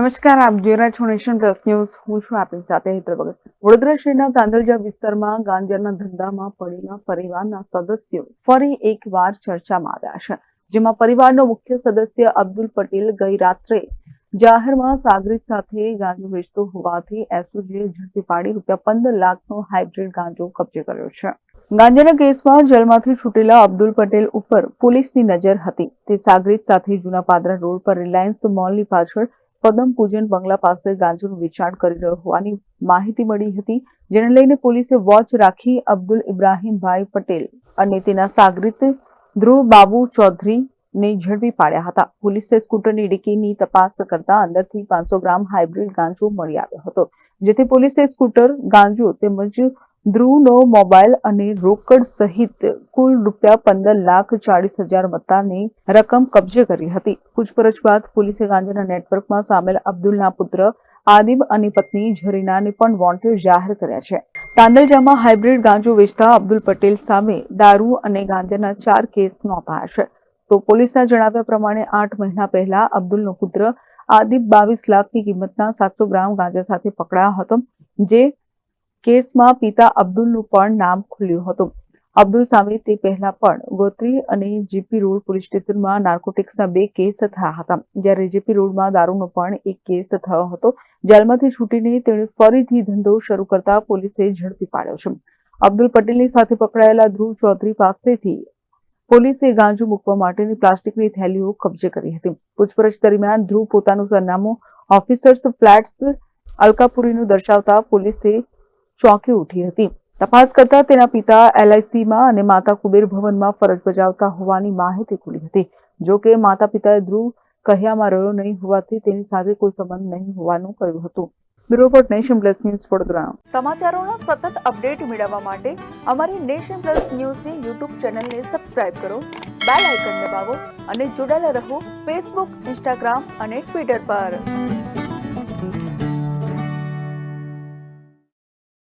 નમસ્કાર, આપ જોઈ રહ્યા છો નેશન પ્લસ ન્યૂઝ. હું છું આપની સાથે હેતલ ભગત. વડોદરા શહેરના કાંદલજા વિસ્તારમાં ગાંજાના ધંધામાં પડેલા પરિવારના સદસ્યો ફરી એકવાર ચર્ચામાં આવ્યા છે, જેમાં પરિવારનો મુખ્ય સદસ્ય અબ્દુલ પટેલ ગઈ રાત્રે જાહેરમાં સાગરીત સાથે ગાંજો વેચતો હોવાથી એસઓજીએ ઝડપી પાડી રૂપિયા પંદર લાખનો હાઇબ્રિડ ગાંજો કબજે કર્યો છે. ગાંજાના કેસમાં જેલમાંથી છૂટેલા અબ્દુલ પટેલ ઉપર પોલીસની નજર હતી. તે સાગરીત સાથે જૂના પાદરા રોડ પર રિલાયન્સ મોલની પાછળ પદમ પૂજન બંગલા પાસે ગાંજોનું વેચાણ કરી રહ્યો હોવાની માહિતી મળી હતી, જેને લઈને પોલીસે વોચ રાખી અબ્દુલ ઇબ્રાહીમભાઈ પટેલ અને તેના સાગરીત ધ્રુવ બાબુ ચૌધરી ને ઝડપી પાડ્યા હતા. પોલીસે સ્કૂટરની ડિક્કીની તપાસ કરતા અંદરથી પાંચસો ગ્રામ હાઇબ્રિડ ગાંજો મળી આવ્યો હતો, જેથી પોલીસે સ્કૂટર, ગાંજો તેમજ ધ્રુવનો મોબાઈલ અને રોકડ સહિત કુલ રૂપિયા પંદર લાખ ચાળીસ હજાર મત્તાની રકમ કબજે કરી હતી. પૂછપરછ બાદ પોલીસે ગાંજાના નેટવર્કમાં સામેલ અબ્દુલના પુત્ર આદિબ અને પત્ની ઝરીનાને પણ વોન્ટેડ જાહેર કર્યા છે. તાંદલજામાં હાઇબ્રિડ ગાંજો વેચતા અબ્દુલ પટેલ સામે દારૂ અને ગાંજાના ચાર કેસ નોંધાયા છે. તો પોલીસના જણાવ્યા પ્રમાણે આઠ મહિના પહેલા અબ્દુલનો પુત્ર આદિબ બાવીસ લાખની કિંમતના સાતસો ગ્રામ ગાંજા સાથે પકડાયો હતો, જે કેસમાં પિતા અબ્દુલનું પણ નામ ખુલ્યું હતું. અબ્દુલ સામે તે પહેલા પણ ગોત્રી અને જીપી રોડ પોલીસ સ્ટેશનમાં નાર્કોટિક્સના બે કેસ થયા હતા. જ્યારે જીપી રોડમાં દારૂનો પણ એક કેસ થયો હતો. જેલમાંથી છૂટીને તેણે ફરીથી ધંધો શરૂ કરતા પોલીસે ઝડપી પાડ્યો છે. અબ્દુલ પટેલની સાથે પકડાયેલા ધ્રુવ ચૌધરી પાસેથી પોલીસે ગાંજો મૂકવા માટેની પ્લાસ્ટિકની થેલીઓ કબજે કરી હતી. પૂછપરછ દરમિયાન ધ્રુવ પોતાનું સરનામું ઓફિસર્સ ફ્લેટ્સ અલકાપુરીનું દર્શાવતા પોલીસે ચોંકી ઉઠી હતી. તપાસ કરતા તેના પિતા એલઆઈસીમાં અને માતા કુબેર ભવનમાં ફરજ બજાવતા હોવાની માહિતી ખુલી હતી. જો કે માતા પિતાએ ધ્રુવ કહ્યામાં રહ્યો નહીં હોવાથી તેની સાથે કોઈ સંબંધ નહીં હોવાનું કહ્યું હતું. Bureau for nation plus news Vadodara. સમાચારોનો સતત અપડેટ મેળવવા માટે અમારી નેશન પ્લસ ન્યૂઝની યુટ્યુબ ચેનલને સબસ્ક્રાઇબ કરો, બેલ આઇકન દબાવો અને જોડાયેલા રહો ફેસબુક, ઇન્સ્ટાગ્રામ અને ટ્વિટર પર.